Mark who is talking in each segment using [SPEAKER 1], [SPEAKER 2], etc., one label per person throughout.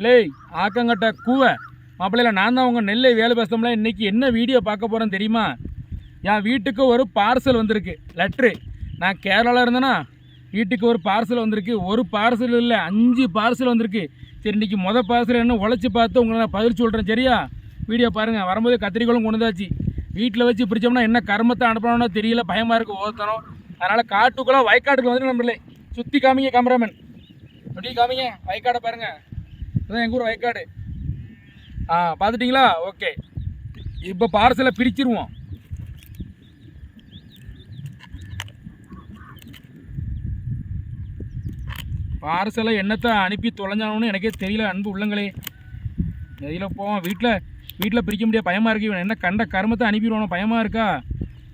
[SPEAKER 1] இல்லை ஆக்கங்கட்ட கூவை. மாப்பிள்ளையில நான் தான் உங்கள் நெல்லை வேலை பேசுகிறோம்ல இன்றைக்கி என்ன வீடியோ பார்க்க போகிறேன்னு தெரியுமா? என் வீட்டுக்கு ஒரு பார்சல் வந்திருக்கு. லெட்ரு. நான் கேரளாவில் இருந்தேன்னா வீட்டுக்கு ஒரு பார்சல் வந்திருக்கு. ஒரு பார்சல் இல்லை அஞ்சு பார்சல் வந்திருக்கு. சரி இன்றைக்கி மொதல் பார்சல் என்ன உழைச்சி பார்த்து உங்களை நான் பதில் சொல்கிறேன் சரியா? வீடியோ பாருங்கள் வரும்போது கத்திரிக்கோளும் கொண்டு வந்தாச்சு. வீட்டில் வச்சு பிடிச்சோம்னா என்ன கர்மத்தை அனுப்பணும்னா தெரியல. பயமாக இருக்குது ஒவ்வொருத்தரும். அதனால் காட்டுக்குள்ளே வயக்காட்டுக்கு வந்துட்டு நம்மளே சுற்றி காமிங்க கேமராமேன் அப்படி காமிங்க. வயக்காடை பாருங்கள் அதான் எங்கள் ஊர் வயக்காடு. ஆ பார்த்துட்டிங்களா? ஓகே. இப்போ பார்சலை பிரிச்சிருவோம். பார்சலை என்னத்தை அனுப்பி தொலைஞ்சானு எனக்கே தெரியல அன்பு உள்ளங்களே. இதில் போவோம். வீட்டில் வீட்டில் பிரிக்க முடியாது பயமாக இருக்கு. இவன் என்ன கண்ட கருமத்தை அனுப்பிடுவானோ பயமாக இருக்கா?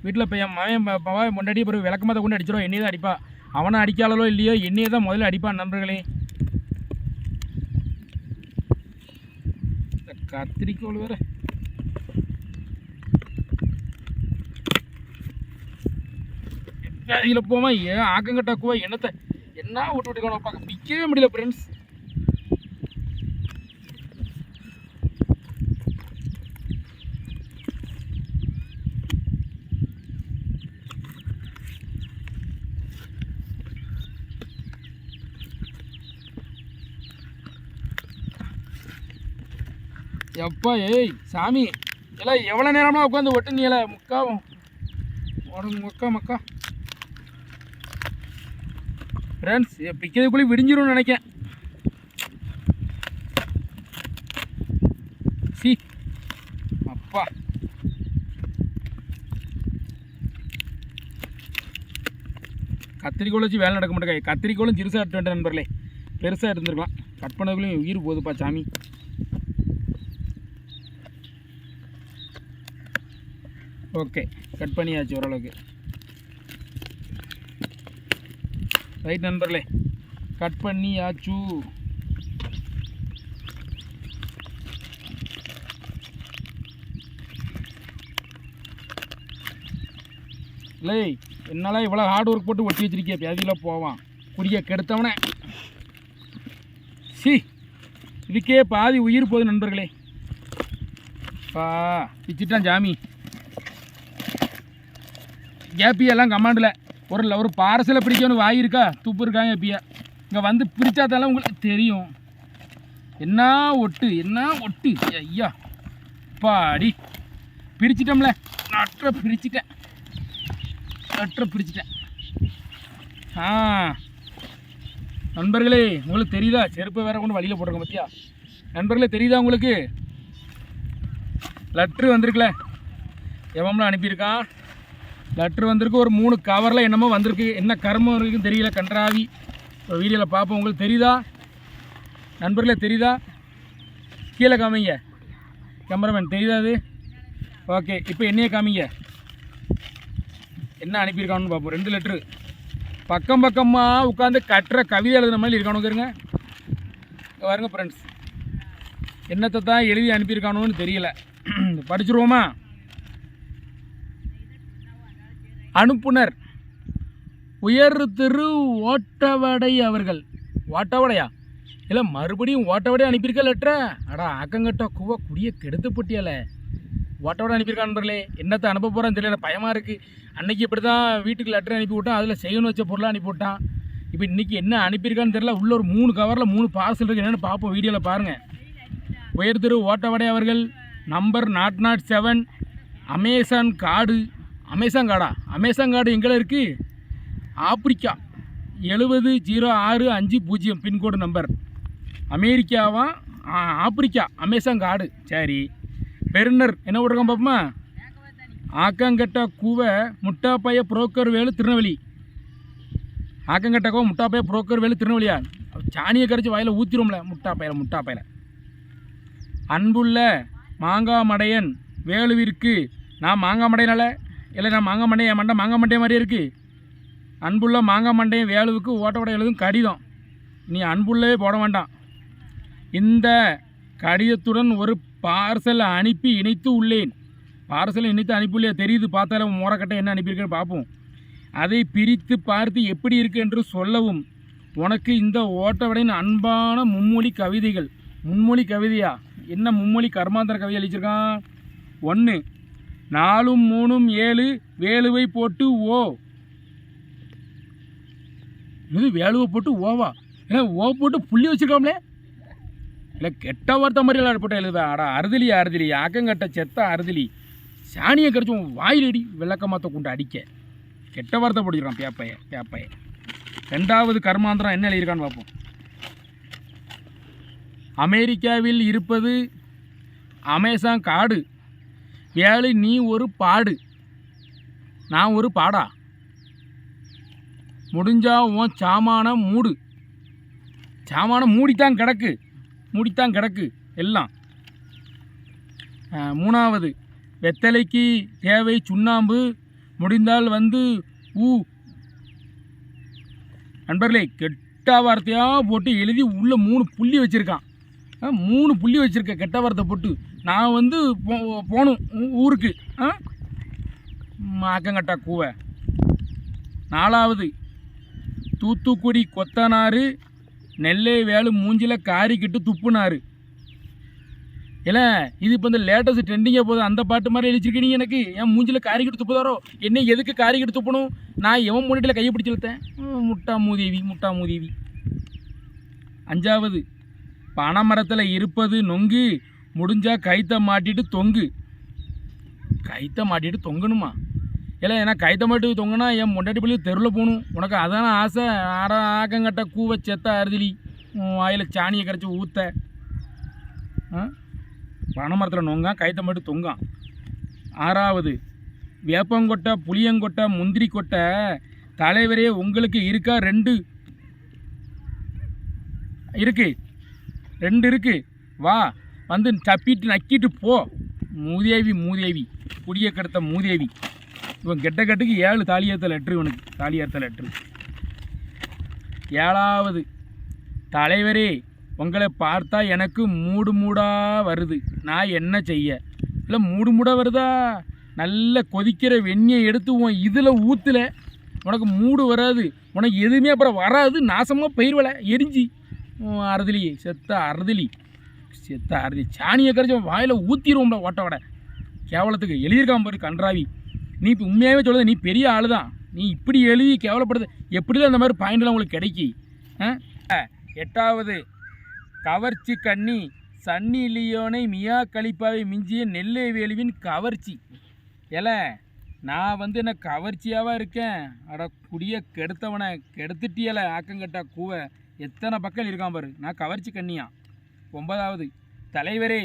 [SPEAKER 1] வீட்டில் பையன் மவன் பவன் முன்னாடி பிறகு விளக்கமாக கொண்டு அடிச்சிடும் என்னையே தான் அடிப்பா. அவனை அடிக்காளோ இல்லையோ என்னையே தான் முதல்ல அடிப்பான் நண்பர்களே. இந்த கத்திரிக்கோள் வேற இதில் போமா ஏன் ஆக்கங்கட்டாக்குவா என்னத்தை என்ன விட்டு விட்டுக்கணும் பார்க்க பிக்கவே முடியல ஃப்ரெண்ட்ஸ் எப்பா ஏய் சாமி. எல்லாம் எவ்வளோ நேரமா உட்காந்து ஒட்டு நீல முக்காவும் உடம்பு முக்கா மக்கா. ஃப்ரெண்ட்ஸ் பிக்கிறதுக்குள்ளே விடிஞ்சிரும்னு நினைக்கேன். சி. அப்பா. கத்திரிக்கோள் வச்சு வேலை நடக்க மாட்டேங்க கத்திரிக்கோளும் சிறுசாக எடுத்து வேண்டாம் நண்பர்களே. பெருசாக இருந்திருக்கலாம் கட் பண்ணதுக்குள்ளேயும் உயிர் போகுதுப்பா சாமி. ஓகே கட் பண்ணியாச்சு ஓரளவுக்கு. ரைட் நண்பர்களே கட் பண்ணியாச்சு. இல்லை என்னால் இவ்வளோ ஹார்ட் ஒர்க் போட்டு ஒட்டி வச்சிருக்கே பேதியில் போவான். குடிய கெடுத்தவனே. சி இதுக்கே பாதி உயிர் போகுது நண்பர்களே. பா பிச்சுட்டான் ஜாமி. ஏபியெல்லாம் கமாண்டில். ஒரு ஒரு பார்சலை பிடிக்கணும் வாய் இருக்கா? துப்பு இருக்காங்க ஏபியா இங்கே வந்து பிரித்தாதால உங்களுக்கு தெரியும். என்ன ஒட்டு என்ன ஒட்டு? ஐயா பாடி பிரிச்சிட்டோம்ல. நற்ற பிரிச்சிட்டேன். நற்ற பிரிச்சிட்டேன். ஆ. நண்பர்களே உங்களுக்கு தெரியுதா? செருப்பை வேற கொண்டு வழியில் போட்டிருக்கோம் பார்த்தியா நண்பர்களே தெரியுதா உங்களுக்கு? லெட்ரு வந்திருக்குல்ல. எவம்லாம் அனுப்பியிருக்கான்? லெட்ரு வந்திருக்கு. ஒரு மூணு கவரில் என்னமோ வந்திருக்கு. என்ன கர்மம் இருக்குன்னு தெரியல. கன்றாவி. வீடியோவில் பார்ப்போம். உங்களுக்கு தெரியுதா? நண்பர்களே தெரியுதா? கீழே காமிங்க. கேமராமேன் தெரியுதா அது? ஓகே இப்போ என்னையே காமிங்க. என்ன அனுப்பியிருக்கானு பார்ப்போம். ரெண்டு லெட்ரு பக்கம் பக்கமாக உட்காந்து கட்டுற கவிதை எழுதுன மாதிரி இருக்கானுங்க இருங்க பாருங்க ஃப்ரெண்ட்ஸ் என்னத்தை தான் எழுதி அனுப்பியிருக்கானோன்னு தெரியல. படிச்சிருவோமா? அனுப்புனர். உயர் திரு ஓட்டவடை அவர்கள். ஓட்டவடையா? இல்லை மறுபடியும் ஓட்டவடை அனுப்பியிருக்க லெட்டரை அடா ஆக்கங்கட்ட குவ குடிய கெடுத்து போட்டியால. ஓட்டவடை அனுப்பியிருக்கா நண்பர்களே என்னத்தை அனுப்ப போகிறான்னு தெரியல பயமாக இருக்குது அன்னைக்கு இப்படி தான் வீட்டுக்கு லெட்டர் அனுப்பி விட்டான் அதில் செய்யணும் வச்ச பொருளாக அனுப்பி விட்டான் இப்போ இன்றைக்கி என்ன அனுப்பியிருக்கான்னு தெரியல உள்ள ஒரு மூணு கவரில் மூணு பார்சல் இருக்குது என்னென்னு பார்ப்போம் வீடியோவில் பாருங்கள் உயர் திரு ஓட்டவடை அவர்கள் number nought nought seven Amazon காடு அமேசான் காடா அமேசான் காடு எங்கே இருக்குது ஆப்பிரிக்கா. எழுபது ஜீரோ ஆறு அஞ்சு பூஜ்ஜியம். Pincode number. அமெரிக்காவா? ஆப்பிரிக்கா. அமேசான் காடு சரி. பெருனர் என்ன விட்ருக்கோம் பாப்போமா? ஆக்கங்கட்டா கூவை முட்டாப்பைய புரோக்கர் வேலு திருநெல்வேலி. ஆக்கங்கட்டா கூவை முட்டாப்பைய புரோக்கர் வேலு திருநெல்வேலியா? சாணியை கரைச்சி வாயில் ஊற்றிடும்ல முட்டாப்பையில முட்டாப்பையில. அன்புள்ள மாங்காய் மடையன் வேலுவிற்கு. நான் மாங்காமடையனால இல்லை நான் மாங்காய் மண்டைய என் மண்டை மாங்காய் மண்டே மாதிரி இருக்குது அன்புள்ள மாங்காய் மண்டையும் வேலுவுக்கு ஓட்டப்படை எழுதும் கடிதம். நீ அன்புள்ளவே போட வேண்டாம். இந்த கடிதத்துடன் ஒரு பார்சல் அனுப்பி இணைத்து உள்ளேன். பார்சல் இணைத்து அனுப்பியுள்ளே தெரியுது பார்த்தால முறக்கட்டை என்ன அனுப்பியிருக்கேன்னு பார்ப்போம். அதை பிரித்து பார்த்து எப்படி இருக்கு என்று சொல்லவும் உனக்கு இந்த ஓட்டவடையின் அன்பான மும்மொழி கவிதைகள். மும்மொழி கவிதையா? என்ன மும்மொழி? கர்மாந்தர கவிதை அழிச்சிருக்கான் ஒன்று நாலும் மூணும் ஏழு வேலுவை போட்டு ஓ. இது வேலுவை போட்டு ஓவா? ஏன்னா ஓ போட்டு புள்ளி வச்சுருக்கோம்லே? இல்லை கெட்ட வார்த்தை மாதிரி எல்லாம் போட்டு எழுத ஆடா அறுதலி அறுதலி ஆக்கங்கட்ட செத்த அறுதலி சாணியை கரைச்சி வாயிலடி விளக்கமாத்த கொண்டு அடிக்க. கெட்ட வார்த்தை போட்டுக்கிறான் பேப்பைய பேப்பைய. ரெண்டாவது கர்மாந்திரம் என்ன எழுதியிருக்கான்னு பார்ப்போம். அமெரிக்காவில் இருப்பது அமேசான் காடு. வேலை நீ ஒரு பாடு. நான் ஒரு பாடா? முடிஞ்சா உன் சாமான மூடு. சாமானம் மூடித்தான் கிடக்கு. மூடித்தான் கிடக்கு. எல்லாம். மூணாவது. வெத்தலைக்கு தேவை சுண்ணாம்பு. முடிந்தால் வந்து ஊ. நண்பர்களே கெட்ட வார்த்தையாக போட்டு எழுதி உள்ளே மூணு புள்ளி வச்சுருக்கான். மூணு புள்ளி வச்சுருக்க கெட்ட வார்த்தை போட்டு. நான் வந்து போ- போகணும் ஊ- ஊருக்கு. ஆ? அக்கங்கட்டா கூவை. நாலாவது தூத்துக்குடி கொத்தனார் நெல்லை வேலு மூஞ்சில் காரிக்கிட்டு துப்புனாரு இல்லை இது இப்போ இந்த லேட்டஸ்ட் ட்ரெண்டிங்காக போகுது அந்த பாட்டு மாதிரி எழுதிச்சிருக்கீங்க எனக்கு? என் மூஞ்சில் காரிக்கிட்டு துப்புதாரோ? என்ன எதுக்கு காரிக்கிட்டு துப்பணும்? நான் எவன் முன்னாடியில் கையை பிடிச்சி இழுத்தேன்? முட்டா மூதேவி முட்டா மூதேவி அஞ்சாவது பனைமரத்தில் இருப்பது நொங்கு. முடிஞ்சால் கைத்தை மாட்டிட்டு தொங்கு. கைத்தை மாட்டிட்டு தொங்கணுமா? இல்லை ஏன்னா கைத்தை மாட்டு தொங்கினா என் முண்டாட்டி பள்ளி தெருவில் போகணும். உனக்கு அதான ஆசை? ஆற ஆக்கங்கட்ட கூவ செத்த அறுதிலி வாயில் சாணியை கரைச்சி ஊத்த. ஆ? பனைமரத்தில் நொங்கான் கைத்தை மாட்டு தொங்கான். ஆறாவது வேப்பங்கொட்டை புளியங்கொட்டை முந்திரி கொட்டை தலைவரே உங்களுக்கு இருக்கா? ரெண்டு. இருக்கு. ரெண்டு இருக்கு. வா. வந்து தப்பிட்டு நக்கிட்டு போ. மூதேவி மூதேவி. குடிய கெடுத்த மூதேவி. இவன் கெட்ட கெட்டுக்கு ஏழு தாலியத்த லெட்ரு இவனுக்கு. தாலியத்த லெட்ரு ஏழாவது. தலைவரே உங்களை பார்த்தா எனக்கு மூடு மூடாக வருது. நான் என்ன செய்ய? இல்லை மூடு மூடாக வருதா? நல்ல கொதிக்கிற வெந்நியை எடுத்து உன் இதில் ஊற்றுல உனக்கு மூடு வராது. உனக்கு எதுவுமே அப்புறம் வராது. நாசமாக பயிர்வலை எரிஞ்சி. அறுதலி செத்த அறுதலி செத்த அறுதி சாணியை கரைச்சி வாயில் ஊற்றிடுவோம்ல ஓட்ட வடை கேவலத்துக்கு எழுதியிருக்கான் பாரு கன்றாவி. நீ இப்போ உண்மையாகவே சொல்லுது நீ பெரிய ஆள் தான் நீ இப்படி எழுதி கேவலப்படுது எப்படிலாம் அந்த மாதிரி பாயிண்ட்லாம் உங்களுக்கு கிடைக்கி? ஆ? எட்டாவது கவர்ச்சி கண்ணி சன்னி லியோனை மியா கலிப்பாவை மிஞ்சிய நெல்லை வேலுவின் கவர்ச்சி. ஏலை நான் வந்து என்ன கவர்ச்சியாகவா இருக்கேன்? அட குடிய கெடுத்தவனை கெடுத்துட்டியல ஆக்கங்கட்டா கூவை. எத்தனை பக்கம் இருக்கான் பாரு. நான் கவர்ச்சி கண்ணியா? ஒன்பதாவது தலைவரே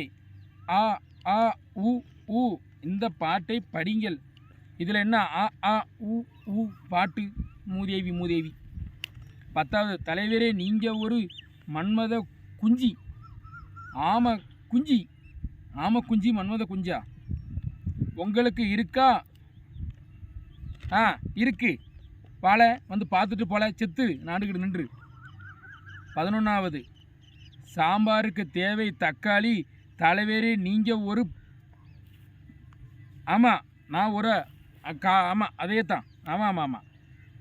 [SPEAKER 1] ஆ ஆ உ உ இந்த பாட்டை படிங்கள். இதில் என்ன ஆ ஆ உ உ பாட்டு? மூதேவி மூதேவி. பத்தாவது தலைவரே நீங்கள் ஒரு மன்மத குஞ்சி. ஆம குஞ்சி. ஆம குஞ்சி மன்மத குஞ்சா? உங்களுக்கு இருக்கா? ஆ இருக்கு. வாழை வந்து பார்த்துட்டு போல செத்து நாடுகிட்டு நின்று. பதினொன்றாவது சாம்பாருக்கு தேவை தக்காளி தலைவரே நீங்கள் ஒரு ஆமாம் நான் ஒரு அக்கா ஆமாம் அதே தான் ஆமாம் ஆமாம் ஆமாம்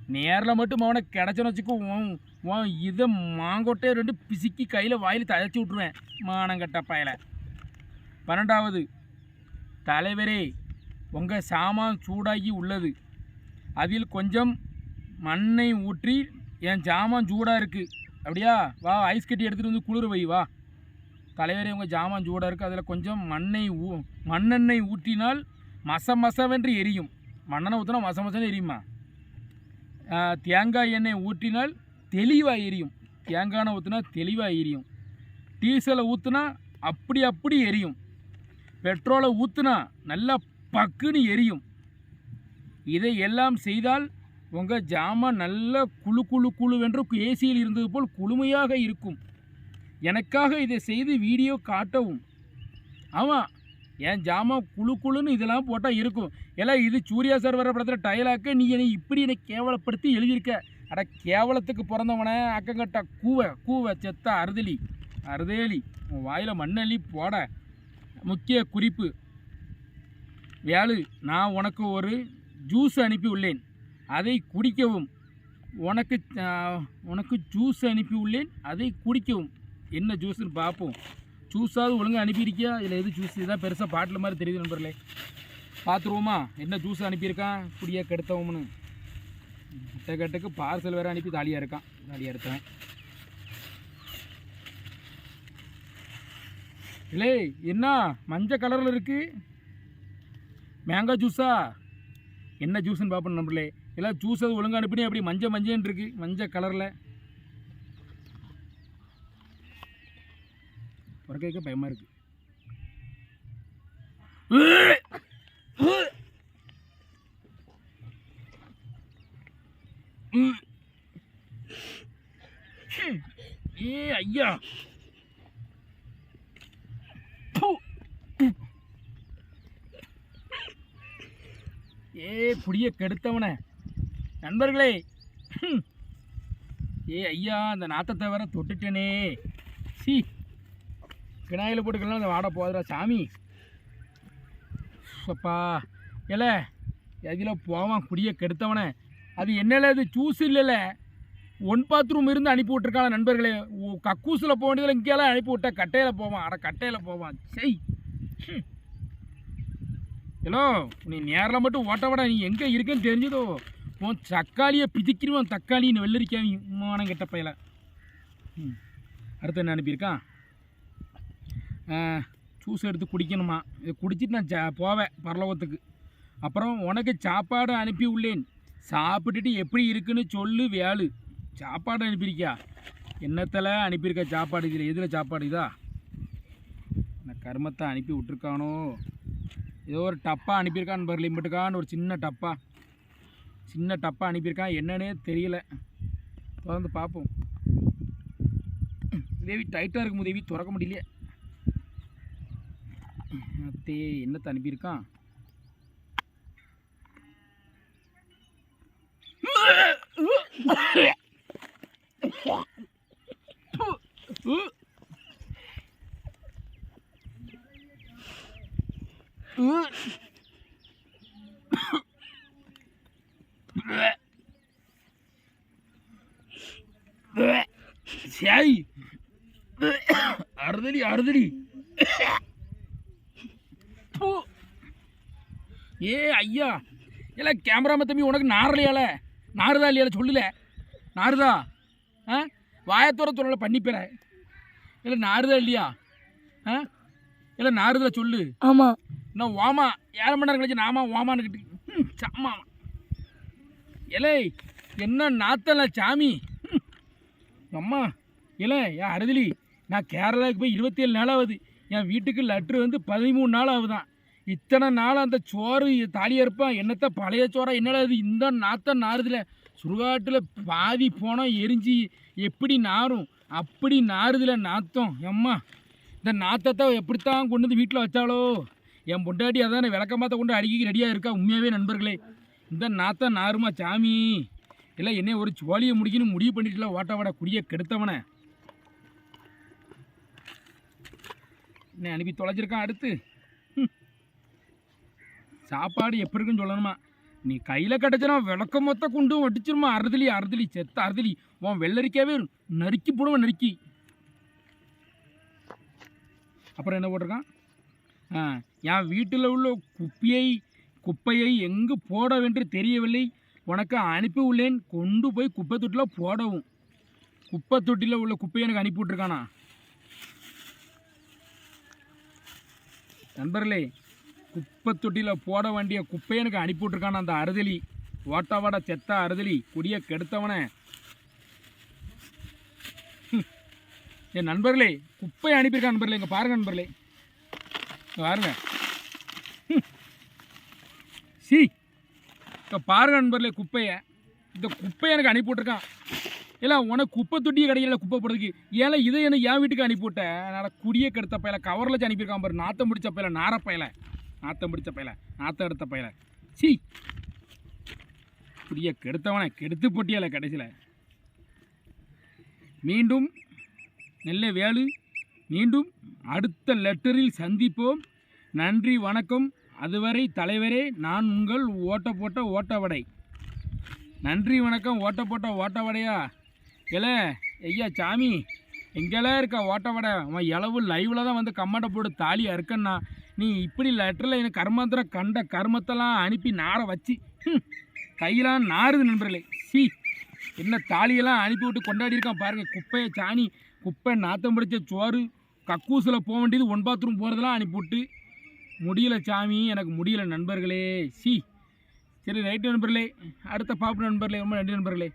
[SPEAKER 1] நேரில் மட்டும் அவனை கிடச்சோன்னு வச்சுக்கோ உன் உன் இதை மாங்கொட்டையை ரெண்டு பிசுக்கி கையில் வாயில் தழைச்சி விட்ருவேன் மானங்கட்ட பயலை பன்னெண்டாவது தலைவரே உங்கள் சாமான் சூடாகி உள்ளது. அதில் கொஞ்சம் மண்ணை ஊற்றி என் சாமான் சூடாக இருக்குது அப்படியா? வா ஐஸ் கட்டி எடுத்துகிட்டு வந்து குளிர் வை வா. தலைவரே உங்கள் ஜாமான் சூடாக இருக்குது அதில் கொஞ்சம் மண்ணை ஊ மண்ணெண்ணெய் ஊற்றினால் மச மசவென்று எரியும். மண்ணெண்ணெய் ஊற்றினா மச மசன்னு எரியுமா தேங்காய் எண்ணெய் ஊற்றினால் தெளிவாக எரியும். தேங்காய் ஊற்றினா தெளிவாக எரியும். டீசலை ஊற்றுனா அப்படி அப்படி எரியும். பெட்ரோலை ஊற்றுனா நல்லா பக்குன்னு எரியும். இதை எல்லாம் செய்தால் உங்கள் ஜாமான் நல்ல குழு குழு குழுவென்று ஏசியில் இருந்தது போல் குளுமையாக இருக்கும். எனக்காக இதை செய்து வீடியோ காட்டவும். ஆமாம் என் ஜாமான் குழு குழுன்னு இதெல்லாம் போட்டால் இருக்கும். எல்லாம் இது சூர்யா சார் வர படத்தில் டயலாக்க நீ என்னை இப்படி என்னை கேவலப்படுத்தி எழுதியிருக்க. அட கேவலத்துக்கு பிறந்தவன அக்கங்கட்டா கூவ கூவை செத்த அறுதலி அறுதேலி உன் வாயில் மண்ணள்ளி போட. முக்கிய குறிப்பு. வேலு நான் உனக்கு ஒரு ஜூஸ் அனுப்பி உள்ளேன். அதை குடிக்கவும். உனக்கு உனக்கு ஜூஸ் அனுப்பி உள்ளேன் அதை குடிக்கவும். என்ன ஜூஸ்னு பார்ப்போம். ஜூஸாவது ஒழுங்காக அனுப்பியிருக்கியா? இல்லை எது ஜூஸ் இதான் பெருசாக பாட்டில் மாதிரி தெரியுது நண்பர்களே. பார்த்துருவோமா? என்ன ஜூஸ் அனுப்பியிருக்கான்? குடியாக கெடுத்தவம்னு. முட்டை கட்டுக்கு பார்சல் வேறு அனுப்பி தாலியாக இருக்கான். தாலியாக எடுத்தவன். இல்லை என்ன? மஞ்சள் கலரில் இருக்குது மேங்கோ ஜூஸா என்ன ஜூஸ்ன்னு பார்ப்போம் நம்மளே எல்லாம் ஜூஸ் அது ஒழுங்கா அனுப்பினே அப்படி மஞ்சள் மஞ்சள்னு இருக்கு. மஞ்சள் கலரில் பிறக்க பயமாக இருக்கு. ஏ ஐயா. ஏ புடிய கெடுத்தவனே. நண்பர்களே ஏ ஐயா அந்த நாத்தத்தை வேற தொட்டுட்டேனே. சி. விநாயகில் போட்டுக்கலாம் அந்த வாட போதுடா சாமி. அப்பா இல்லை எதில் போவான் குடிய கெடுத்தவனே. அது என்னல அது ஜூஸ் இல்லைல்ல ஒன் பாத்ரூம் இருந்து அனுப்பி விட்ருக்காங்க நண்பர்களே. ஓ, கக்கூசில் போக வேண்டியதில் இங்கேயெல்லாம் அனுப்பி விட்டா கட்டையில் போவான். அட கட்டையில் போவான். செய் ஹலோ நீ நேரில் மட்டும் ஓட்ட விட. நீ எங்கே இருக்கேன்னு தெரிஞ்சதோ உன் தக்காளியை பிதிக்கிடுவான் தக்காளி நீ வெள்ளரிக்காமி மானம் கெட்ட பையல. ம். அடுத்து என்ன அனுப்பியிருக்கான்? ஜூஸ் எடுத்து குடிக்கணுமா? இதை குடிச்சிட்டு நான் ஜா போவேன் பரலோகத்துக்கு. அப்புறம் உனக்கு சாப்பாடு அனுப்பி உள்ளேன். சாப்பிட்டுட்டு எப்படி இருக்குன்னு சொல்லு வேலு சாப்பாடு அனுப்பியிருக்கியா? என்னத்தில் அனுப்பியிருக்க சாப்பாடு இதில்? எதில் சாப்பாடு இதா? நான் கர்மத்தை அனுப்பி விட்ருக்கானோ ஏதோ ஒரு டப்பா அனுப்பியிருக்கான்னு பாரு லிமிட்டுக்கான்னு ஒரு சின்ன டப்பா. சின்ன டப்பா அனுப்பியிருக்கான். என்னன்னே தெரியல. திறந்து பார்ப்போம். தேவி டைட்டாக இருக்கும் தேவி? திறக்க முடியலையே. அத்தே என்னத்தை அனுப்பியிருக்கான்? சரி அறுதடி அறுதடி. ஏ ஐயா. இல்லை கேமராம தம்பி உனக்கு நாரலையால? நாறுதா இல்லையால சொல்லல. நாறுதா ஆ? வாயத்தோர சொல்லல பண்ணிப்பிற. இல்லை நாறுதா இல்லையா? ஆ? இல்லை நாறுதா சொல்லு.
[SPEAKER 2] ஆமாம்
[SPEAKER 1] இன்னும் வாமா ஏழை மணி நேரம் கழிச்சு நாமா வாமான்னுக்கிட்டு ம், சம்மா. இலை என்ன நாத்தல சாமி. அம்மா இல்லை என் அறுதலி நான் கேரளாவுக்கு போய் இருபத்தேழு நாள் ஆகுது என் வீட்டுக்கு லெட்ரு வந்து பதிமூணு நாள் ஆகுதான் இத்தனை நாள் அந்த சோறு தாலியாக இருப்பான் என்னத்த பழைய சோறா என்னடா இது? இந்த நாத்தம் நாறுதில்ல சுடுகாட்டில் பாதி போனால் எரிஞ்சு எப்படி நாரும்? அப்படி நாறுதில்ல நாத்தம். எம்மா இந்த நாத்தத்தை எப்படித்தான் கொண்டு வந்து வீட்டில் வச்சாலோ என் பொண்டாட்டி அதான் விளக்கமாத்த கொண்டு அடிக்கி ரெடியாக இருக்கா? உண்மையாகவே நண்பர்களே இந்த நாத்தம் நாருமா சாமி? இல்லை என்னைய ஒரு சோழியை முடிக்கணும் முடிவு பண்ணிட்டுல ஓட்டவாட வாட கெடுத்தவனை கெடுத்தவனே. என்ன அனுப்பி தொலைச்சிருக்கான் அடுத்து. சாப்பாடு எப்படி இருக்குன்னு சொல்லணுமா? நீ கையில் கிடச்சினா விளக்க மொத்த குண்டும் வடிச்சிருமா அறுதலி அறுதலி செத்த அறுதலி. உன் வெள்ளரிக்காவே நறுக்கி போடுவேன் நறுக்கி. அப்புறம் என்ன போட்டிருக்கான்? ஆ என் வீட்டில் உள்ள குப்பையை குப்பையை எங்கு போடவென்று தெரியவில்லை. உனக்கு அனுப்பி உள்ளேன். கொண்டு போய் குப்பை தொட்டியில் போடவும். குப்பை தொட்டியில் உள்ள குப்பையை எனக்கு அனுப்பி விட்ருக்கானா நண்பர்களே குப்பை தொட்டியில் போட வேண்டிய குப்பையை எனக்கு அனுப்பி விட்ருக்கான அந்த அறுதலி ஓட்டவாட செத்த அறுதலி குடியை கெடுத்தவனே. என் நண்பர்களே குப்பையை அனுப்பியிருக்கான் நண்பர்களே இங்கே பாருங்க நண்பர்களே. பாருங்க. சி இப்போ பாருங்க நண்பர்களே குப்பையை. இந்த குப்பையை எனக்கு அனுப்பி விட்ருக்கான் இல்லை உனக்கு குப்பை தொட்டியே கிடைக்கல குப்பை போடுறதுக்கு ஏன்னா இதை என்ன என் வீட்டுக்கு அனுப்பிவிட்டேன் அதனால் குடியே கெடுத்த பையல கவரில் வச்சு அனுப்பியிருக்கான் பாரு. நாத்தம் பிடிச்ச பையில நார பையல. நாத்தம் பிடிச்ச பையில நாத்தம் எடுத்த பையல. சி! குடிய கெடுத்தவனை கெடுத்து போட்டியால கடைசியில். மீண்டும் நெல்ல வேலு மீண்டும் அடுத்த லெட்டரில் சந்திப்போம். நன்றி வணக்கம். அதுவரை தலைவரே நான் உங்கள் ஓட்ட போட்ட ஓட்டவடை. நன்றி வணக்கம். ஓட்ட போட்ட ஓட்ட வடையா இல்லை ஐயா சாமி எங்கெல்லாம் இருக்கா ஓட்ட வடை? அவன் இளவு லைவில் தான் வந்து கம்மண்டை போட்டு தாலி அறுக்கண்ணா. நீ இப்படி லெட்டரில் எனக்கு கர்மாந்திரம் கண்ட கர்மத்தெல்லாம் அனுப்பி நார வச்சு கையெல்லாம் நாறுது நண்பர்களே. சி என்ன தாலியெல்லாம் அனுப்பி விட்டு கொண்டாடி இருக்கான் பாருங்க. குப்பையை சாணி குப்பை நாத்தம் பிடிச்ச சோறு கக்கூசில் போக வேண்டியது ஒன் பாத்ரூம் போகிறதெல்லாம் அனுப்பிவிட்டு முடியல சாமி எனக்கு முடியல நண்பர்களே. சி. சரி ரைட்டு நண்பர்களே. அடுத்த பாப்பு நண்பர்களே. ரொம்ப நன்றி நண்பர்களே.